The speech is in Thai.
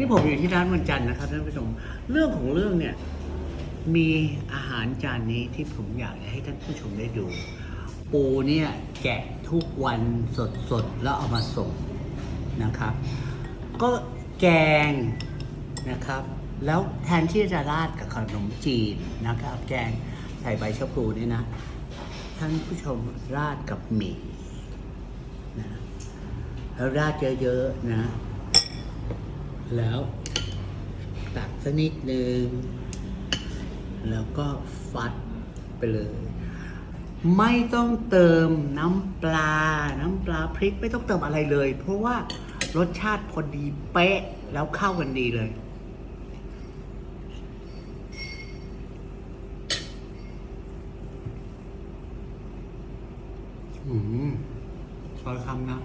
นี่ผมอยู่ที่ร้านวันจันทร์นะครับท่านผู้ชม เรื่องของเรื่องเนี่ยมีอาหารจานนี้ที่ผมอยากจะให้ท่านผู้ชมได้ดู ปูเนี่ยแกะทุกวันสดๆ แล้วเอามาส่งนะครับ ก็แกงนะครับ แล้วแทนที่จะราดกับขนมจีนนะครับ แกงใส่ใบชะพลูนี่นะ ท่านผู้ชมราดกับหมี่นะแล้วราดเยอะๆนะ แล้วตักสักนิดนึงแล้วก็ฟัดไปเลย ไม่ต้องเติมน้ำปลา น้ำปลาพริกไม่ต้องเติมอะไรเลย เพราะว่ารสชาติพอดีเป๊ะแล้วเข้ากันดีเลยอืมซอยคำนะ